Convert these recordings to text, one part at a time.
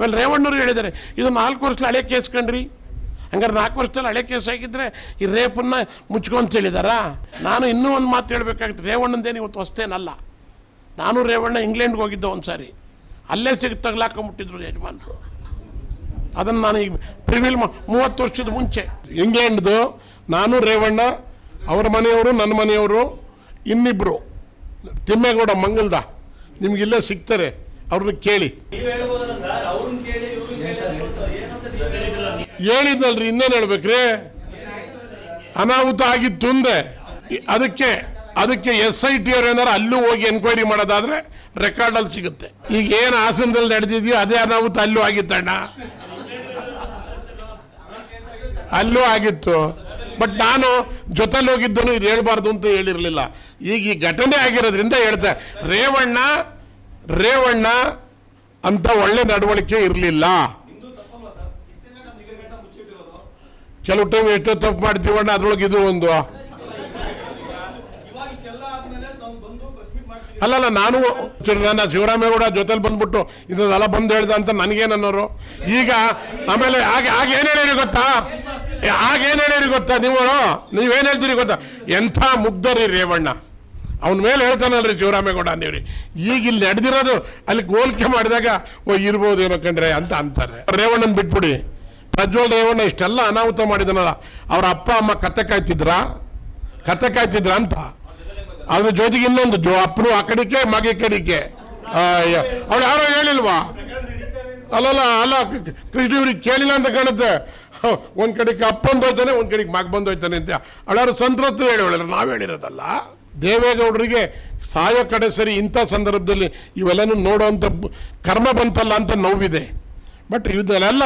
ಆಮೇಲೆ ರೇವಣ್ಣವ್ರು ಹೇಳಿದ್ದಾರೆ. ಇದು ನಾಲ್ಕು ವರ್ಷದಲ್ಲಿ ಹಳೆ ಕೇಸ್ ಕಂಡ್ರಿ ಹಂಗಾರೆ ನಾಲ್ಕು ವರ್ಷದಲ್ಲಿ ಹಳೆ ಕೇಸ್ ಆಗಿದ್ರೆ ಈ ರೇಪನ್ನ ಮುಚ್ಕೊಂತ ಹೇಳಿದಾರಾ? ನಾನು ಇನ್ನೂ ಒಂದು ಮಾತು ಹೇಳಬೇಕಾಗುತ್ತೆ. ರೇವಣ್ಣಂದೇನು ಇವತ್ತು ಹೊಸ್ತೇನಲ್ಲ. ನಾನು ರೇವಣ್ಣ ಇಂಗ್ಲೆಂಡ್ಗೆ ಹೋಗಿದ್ದೆ ಒಂದು ಸಾರಿ ಅಲ್ಲೇ ಸಿಗಿ ತಗ್ಲಾಕೊಂಬಿಟ್ಟಿದ್ರು ಯಜಮಾನರು. ಅದನ್ನು ನಾನು ಈಗ ಪ್ರಿವಿಲ್ ಮೂವತ್ತು ವರ್ಷದ ಮುಂಚೆ. ಇಂಗ್ಲೆಂಡ್ದು ನಾನು ರೇವಣ್ಣ, ಅವರ ಮನೆಯವರು, ನನ್ನ ಮನೆಯವರು, ಇನ್ನಿಬ್ರು. ತಿಮ್ಮೇಗೌಡ, ಮಂಗಲ್ದ. ನಿಮ್ಗೆ ಇಲ್ಲೇ ಸಿಗ್ತಾರೆ. ಅವ್ರನ್ನ ಕೇಳಿ. ಹೇಳಿದ್ನಲ್ರಿ, ಇನ್ನೇನು ಹೇಳ್ಬೇಕ್ರಿ? ಅನಾಹುತ ಆಗಿತ್ತು ಅಂದೆ ಅದಕ್ಕೆ ಅದಕ್ಕೆ ಎಸ್ ಐ ಟಿ ಅವ್ರು ಏನಾರು ಅಲ್ಲೂ ಹೋಗಿ ಎನ್ಕ್ವೈರಿ ಮಾಡೋದಾದ್ರೆ ರೆಕಾರ್ಡಲ್ಲಿ ಸಿಗುತ್ತೆ. ಈಗ ಏನು ಆಸನದಲ್ಲಿ ನಡೆದಿದೆಯೋ ಅದೇ ಅನಾಹುತ ಅಲ್ಲೂ ಆಗಿತ್ತಣ್ಣ ಅಲ್ಲೂ ಆಗಿತ್ತು. ಬಟ್ ನಾನು ಜೊತೆಲಿ ಹೋಗಿದ್ದನು ಇದು ಹೇಳ್ಬಾರ್ದು ಅಂತ ಹೇಳಿರಲಿಲ್ಲ. ಈಗ ಈ ಘಟನೆ ಆಗಿರೋದ್ರಿಂದ ಹೇಳ್ತೆ ರೇವಣ್ಣ ರೇವಣ್ಣ ಅಂತ ಒಳ್ಳೆ ನಡವಳಿಕೆ ಇರಲಿಲ್ಲ. ಕೆಲವು ಟೈಮ್ ಎಷ್ಟೋ ತಪ್ಪು ಮಾಡ್ತೀವಣ್ಣ ಅದ್ರೊಳಗೆ ಇದು ಒಂದು. ಅಲ್ಲಲ್ಲ ನಾನು ನನ್ನ ಶಿವರಾಮೇಗೌಡ ಜೊತೆಲಿ ಬಂದ್ಬಿಟ್ಟು ಇದೆಲ್ಲ ಬಂದು ಹೇಳ್ದ ಅಂತ ನನಗೇನನ್ನೋರು ಈಗ ಆಮೇಲೆ ಆಗ ಆಗ ಏನು ಹೇಳಿರಿ ಗೊತ್ತಾ? ಆಗೇನು ಹೇಳಿರಿ ಗೊತ್ತಾ ನೀವು? ನೀವೇನು ಹೇಳ್ತೀರಿ ಗೊತ್ತಾ? ಎಂಥ ಮುಗ್ಧರಿ ರೇವಣ್ಣ. ಅವನ ಮೇಲೆ ಹೇಳ್ತಾನಲ್ರಿ ಶಿವರಾಮೇಗೌಡ ನೀವ್ರಿ ಈಗ ಇಲ್ಲಿ ನಡೆದಿರೋದು, ಅಲ್ಲಿ ಹೋಲಿಕೆ ಮಾಡಿದಾಗ, ಓ ಇರ್ಬೋದು ಏನೋ ಕಂಡ್ರೆ ಅಂತ ಅಂತಾರೆ. ರೇವಣ್ಣನ ಬಿಟ್ಬಿಡಿ. ಪ್ರಜ್ವಲ್ ರೇವಣ್ಣ ಇಷ್ಟೆಲ್ಲ ಅನಾಹುತ ಮಾಡಿದನಲ್ಲ. ಅವರ ಅಪ್ಪ, ಅಮ್ಮ ಕತೆ ಕಾಯ್ತಿದ್ರ? ಕತೆ ಕಾಯ್ತಿದ್ರ ಅಂತ? ಅದ್ರ ಜೊತೆಗೆ ಇನ್ನೊಂದು ಜೋ ಅಪ್ಪನು ಆ ಕಡೆಗೆ, ಮಗ ಕಡೆಗೆ. ಅವ್ಳು ಯಾರೋ ಹೇಳಿಲ್ವಾ? ಅಲ್ಲಲ್ಲ, ಅಲ್ಲ ಕೃಷ್ಣ ಇವ್ರಿಗೆ ಕೇಳಿಲ್ಲ ಅಂತ ಕಾಣುತ್ತೆ. ಒಂದ್ ಕಡೆಗೆ ಅಪ್ಪ ಬಂದೋಯ್ತಾನೆ ಒಂದ್ ಕಡೆಗೆ ಮಗ ಬಂದೋಯ್ತಾನೆ ಅಂತ. ಅವಳ್ಯಾರು ಸಂತ್ರಸ್ತ ಹೇಳಿ ನಾವು ಹೇಳಿರೋದಲ್ಲ. ದೇವೇಗೌಡರಿಗೆ ಸಾಯೋ ಕಡೆ ಸರಿ ಇಂಥ ಸಂದರ್ಭದಲ್ಲಿ ಇವೆಲ್ಲನೂ ನೋಡೋವಂಥ ಕರ್ಮ ಬಂತಲ್ಲ ಅಂತ ನೋವಿದೆ. ಬಟ್ ಇದನ್ನೆಲ್ಲ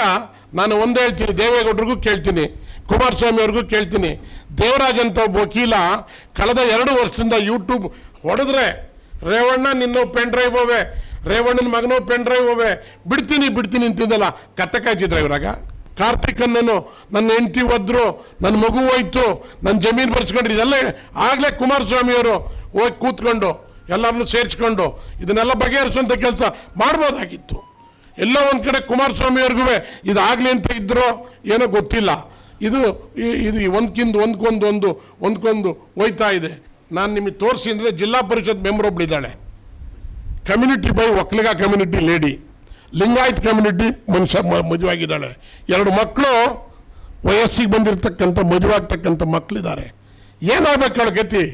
ನಾನು ಒಂದೇ ಹೇಳ್ತೀನಿ, ದೇವೇಗೌಡರಿಗೂ ಕೇಳ್ತೀನಿ, ಕುಮಾರಸ್ವಾಮಿ ಅವ್ರಿಗೂ ಕೇಳ್ತೀನಿ. ದೇವರಾಜ್ ಅಂತ ಒಬ್ಬ ವಕೀಲ ಕಳೆದ ಎರಡು ವರ್ಷದಿಂದ ಯೂಟ್ಯೂಬ್ ಹೊಡೆದ್ರೆ, ರೇವಣ್ಣ ನಿನ್ನ ಪೆನ್ ಡ್ರೈವ್ ಹೋವೆ ರೇವಣ್ಣನ ಮಗನೂ ಪೆನ್ ಡ್ರೈವ್ ಹೋವೆ ಬಿಡ್ತೀನಿ ಬಿಡ್ತೀನಿ ಅಂತಿದ್ದಲ್ಲ, ಕತ್ತೆ ಕಾಯ್ತಿದ್ರ ಇವ್ರಾಗ? ಕಾರ್ತಿಕನ್ನನು ನನ್ನ ಹೆಂಡತಿ ಒದ್ರು, ನನ್ನ ಮಗು ಹೋಯ್ತು ನನ್ನ ಜಮೀನು ಬರ್ಸ್ಕೊಂಡ್ರಿ, ಇದೆಲ್ಲ ಆಗಲೇ ಕುಮಾರಸ್ವಾಮಿ ಅವರು ಹೋಗಿ ಕೂತ್ಕೊಂಡು ಎಲ್ಲರನ್ನು ಸೇರಿಸ್ಕೊಂಡು, ಇದನ್ನೆಲ್ಲ ಬಗೆಹರಿಸುವಂಥ ಕೆಲಸ ಮಾಡ್ಬೋದಾಗಿತ್ತು. ಎಲ್ಲೋ ಒಂದು ಕಡೆ ಕುಮಾರಸ್ವಾಮಿ ಅವ್ರಿಗೂ ಇದಾಗಲಿ ಅಂತ ಇದ್ರೋ ಏನೋ ಗೊತ್ತಿಲ್ಲ. ಇದು ಇದು ಒಂದ್ಕಿಂದು ಒಂದ್ಕೊಂದು ಒಂದು ಒಂದ್ಕೊಂದು ಹೋಯ್ತಾ ಇದೆ. ನಾನು ನಿಮಗೆ ತೋರಿಸಿ ಅಂದರೆ ಜಿಲ್ಲಾ ಪರಿಷತ್ member ಒಬ್ಳಿದ್ದಾಳೆ community by Okkaliga community lady. Lingayat community ಮನುಷ್ಯ ಮದುವಾಗಿದ್ದಾಳೆ ಎರಡು ಮಕ್ಕಳು ವಯಸ್ಸಿಗೆ ಬಂದಿರತಕ್ಕಂಥ ಮದುವಾಗ್ತಕ್ಕಂಥ ಮಕ್ಕಳಿದ್ದಾರೆ ಏನಾಗಬೇಕು ಗತಿ?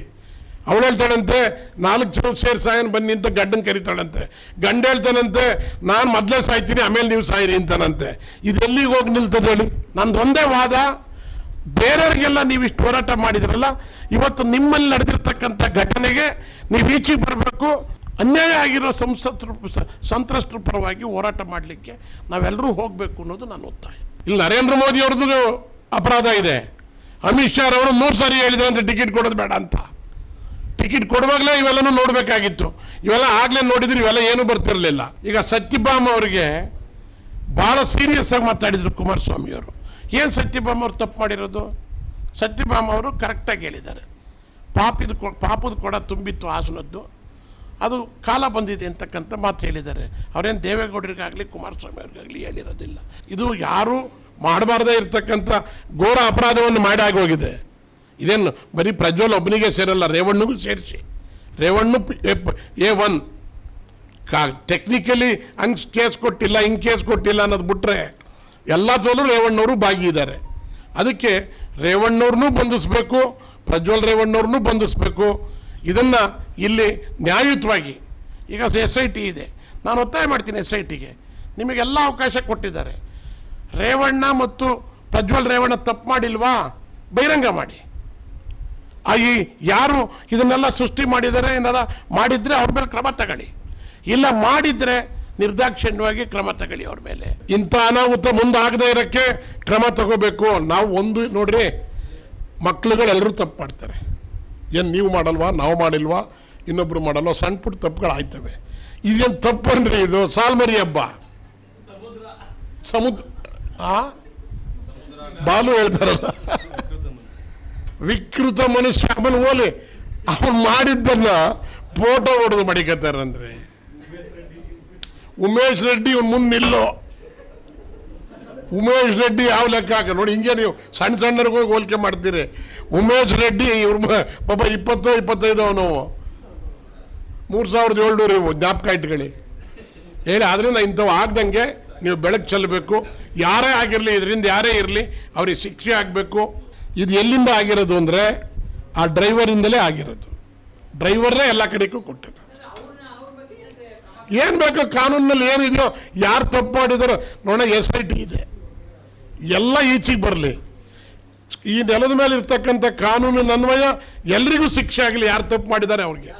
ಅವಳು ಹೇಳ್ತಾಳಂತೆ, ನಾಲ್ಕು ಜನ ಸೇರಿ ಸಾಯನ್ ಬನ್ನಿ ಅಂತ ಗಂಡನ್ ಕರಿತಾಳಂತೆ. ಗಂಡ ಹೇಳ್ತಾನಂತೆ, ನಾನು ಮೊದಲೇ ಸಾಯ್ತೀನಿ, ಆಮೇಲೆ ನೀವು ಸಾಯಿರಿ ಅಂತಾನಂತೆ. ಇದು ಎಲ್ಲಿಗೆ ಹೋಗಿ ನಿಲ್ತದೆ ಹೇಳಿ? ನಂದು ಒಂದೇ ವಾದ, ಬೇರೆಯವ್ರಿಗೆಲ್ಲ ನೀವು ಇಷ್ಟು ಹೋರಾಟ ಮಾಡಿದ್ರಲ್ಲ, ಇವತ್ತು ನಿಮ್ಮಲ್ಲಿ ನಡೆದಿರ್ತಕ್ಕಂಥ ಘಟನೆಗೆ ನೀವು ಈಚೆಗೆ ಬರಬೇಕು. ಅನ್ಯಾಯ ಆಗಿರೋ ಸಂಸತ್ ಸಂತ್ರಸ್ತರ ಪರವಾಗಿ ಹೋರಾಟ ಮಾಡಲಿಕ್ಕೆ ನಾವೆಲ್ಲರೂ ಹೋಗಬೇಕು ಅನ್ನೋದು ನನ್ನ ಒತ್ತಾಯ. ಇಲ್ಲಿ ನರೇಂದ್ರ ಮೋದಿ ಅವ್ರದ್ದು ಅಪರಾಧ ಇದೆ. ಅಮಿತ್ ಶಾ ಅವರು ಮೂರು ಸಾರಿ ಹೇಳಿದ್ರಂತೆ ಟಿಕೆಟ್ ಕೊಡೋದು ಬೇಡ ಅಂತ. ಟಿಕೆಟ್ ಕೊಡುವಾಗಲೇ ಇವೆಲ್ಲನೂ ನೋಡಬೇಕಾಗಿತ್ತು. ಇವೆಲ್ಲ ಆಗಲೇ ನೋಡಿದ್ರೆ ಇವೆಲ್ಲ ಏನೂ ಬರ್ತಿರಲಿಲ್ಲ. ಈಗ ಸತ್ಯಭಾಮ ಅವರಿಗೆ ಭಾಳ ಸೀರಿಯಸ್ ಆಗಿ ಮಾತಾಡಿದರು ಕುಮಾರಸ್ವಾಮಿಯವರು ಏನು ಸತ್ಯಭಾಮ ಅವರು ತಪ್ಪು ಮಾಡಿರೋದು? ಸತ್ಯಭಾಮ ಅವರು ಕರೆಕ್ಟಾಗಿ ಹೇಳಿದ್ದಾರೆ. ಪಾಪಿದ ಕೊ ಪಾಪದ ಕೊಡ ತುಂಬಿತ್ತು ಹಾಸನದ್ದು. ಅದು ಕಾಲ ಬಂದಿದೆ ಅಂತಕ್ಕಂಥ ಮಾತು ಹೇಳಿದ್ದಾರೆ. ಅವರೇನು ದೇವೇಗೌಡರಿಗಾಗಲಿ ಕುಮಾರಸ್ವಾಮಿ ಅವ್ರಿಗಾಗಲಿ ಹೇಳಿರೋದಿಲ್ಲ. ಇದು ಯಾರೂ ಮಾಡಬಾರ್ದೇ ಇರತಕ್ಕಂಥ ಘೋರ ಅಪರಾಧವನ್ನು ಮಾಡಿ ಆಗೋಗಿದೆ. ಇದೇನು ಬರೀ ಪ್ರಜ್ವಲ್ ಒಬ್ಬನಿಗೆ ಸೇರಲ್ಲ, ರೇವಣ್ಣಗೂ ಸೇರಿಸಿ. Revanna A one. ಕಾ ಟೆಕ್ನಿಕಲಿ ಹಂಗೆ ಕೇಸ್ ಕೊಟ್ಟಿಲ್ಲ, ಹಿಂಗೆ ಕೇಸ್ ಕೊಟ್ಟಿಲ್ಲ ಅನ್ನೋದು ಬಿಟ್ರೆ ಎಲ್ಲದರಲ್ಲೂ ರೇವಣ್ಣವರು ಭಾಗಿಯಿದ್ದಾರೆ ಅದಕ್ಕೆ ರೇವಣ್ಣವ್ರನ್ನೂ ಬಂಧಿಸಬೇಕು, ಪ್ರಜ್ವಲ್ ರೇವಣ್ಣವ್ರನ್ನೂ ಬಂಧಿಸಬೇಕು. ಇದನ್ನು ಇಲ್ಲಿ ನ್ಯಾಯಯುತವಾಗಿ, ಈಗ ಎಸ್ ಐ ಟಿ ಇದೆ. ನಾನು ಒತ್ತಾಯ ಮಾಡ್ತೀನಿ ಎಸ್ ಐ ಟಿಗೆ ನಿಮಗೆಲ್ಲ ಅವಕಾಶ ಕೊಟ್ಟಿದ್ದಾರೆ. ರೇವಣ್ಣ ಮತ್ತು ಪ್ರಜ್ವಲ್ ರೇವಣ್ಣ ತಪ್ಪು ಮಾಡಿಲ್ವಾ? ಬಹಿರಂಗ ಮಾಡಿ. ಈ ಯಾರು ಇದನ್ನೆಲ್ಲ ಸೃಷ್ಟಿ ಮಾಡಿದರೆ, ಏನಾರ ಮಾಡಿದ್ರೆ ಅವ್ರ ಮೇಲೆ ಕ್ರಮ ತಗೊಳ್ಳಿ. ಇಲ್ಲ ಮಾಡಿದ್ರೆ ನಿರ್ದಾಕ್ಷಿಣ್ಯವಾಗಿ ಕ್ರಮ ತಗೊಳ್ಳಿ ಅವ್ರ ಮೇಲೆ. ಇಂಥ ಅನಾಹುತ ಮುಂದಾಗದೇ ಇರೋಕ್ಕೆ ಕ್ರಮ ತಗೋಬೇಕು. ನಾವು ಒಂದು ನೋಡ್ರಿ, ಮಕ್ಳುಗಳೆಲ್ಲರೂ ತಪ್ಪು ಮಾಡ್ತಾರೆ. ಏನು ನೀವು ಮಾಡಲ್ವಾ, ನಾವು ಮಾಡಿಲ್ವಾ, ಇನ್ನೊಬ್ರು ಮಾಡಲ್ವಾ, ಸಣ್ಣ ಪುಟ್ಟ ತಪ್ಪುಗಳು ಆಯ್ತವೆ ಇದೇನು ಅಂದ್ರೆ ಇದು ಸಾಲ್ಮರಿ ಹಬ್ಬ. ಸಮುದ್ರ. ಆ? ಬಾಲು ಹೇಳ್ತಾರಲ್ಲ. ವಿಕೃತ ಮನುಷ್ಯ ಆಮೇಲೆ ಓಲಿ. ಅವನು ಮಾಡಿದ್ದನ್ನ ಫೋಟೋ ಹೊಡೆದು ಮಡಿಕತ್ತಾರಂದ್ರೆ. ಉಮೇಶ್ ರೆಡ್ಡಿ ಇವ್ನು ಮುಂದೆ ನಿಲ್ಲೋ. ಉಮೇಶ್ ರೆಡ್ಡಿ ಯಾವ ಲೆಕ್ಕ ಹಾಕ ನೋಡಿ ಹಿಂಗೆ ನೀವು ಸಣ್ಣ ಸಣ್ಣರಿಗೆ ಹೋಗಿ ಹೋಲಿಕೆ ಮಾಡ್ತೀರಿ. ಉಮೇಶ್ ರೆಡ್ಡಿ ಇವ್ರ ಪಾಪ ಇಪ್ಪತ್ತೋ, ಇಪ್ಪತ್ತೈದು ಅವನು. ಮೂರು ಸಾವಿರದ ಏಳ್ನೂರು ಇವು ಜ್ಞಾಪಕ ಇಟ್ಕೊಳ್ಳಿ. ಹೇಳಿ, ಆದ್ರಿಂದ ಇಂಥವು ಆಗ್ದಂಗೆ ನೀವು ಬೆಳಕು ಚೆಲ್ಲಬೇಕು ಯಾರೇ ಆಗಿರಲಿ, ಇದರಿಂದ ಯಾರೇ ಇರಲಿ, ಅವ್ರಿಗೆ ಶಿಕ್ಷೆ ಆಗಬೇಕು. ಇದು ಎಲ್ಲಿಂದ ಆಗಿರೋದು ಅಂದರೆ ಆ ಡ್ರೈವರಿಂದಲೇ ಆಗಿರೋದು. ಡ್ರೈವರ್ನೇ ಎಲ್ಲ ಕಡೆಗೂ ಕೊಟ್ಟರು ಏನು ಬೇಕು ಕಾನೂನಿನಲ್ಲಿ ಏನಿದೆಯೋ ಯಾರು ತಪ್ಪು ಮಾಡಿದಾರೋ ನೋಡ ಎಸ್ ಐ ಟಿ ಇದೆ. ಎಲ್ಲ ಈಚೆಗೆ ಬರಲಿ. ಈ ನೆಲದ ಮೇಲೆ ಇರ್ತಕ್ಕಂಥ ಕಾನೂನಿನ ಅನ್ವಯ ಎಲ್ರಿಗೂ ಶಿಕ್ಷೆ ಆಗಲಿ, ಯಾರು ತಪ್ಪು ಮಾಡಿದ್ದಾರೆ ಅವ್ರಿಗೆ.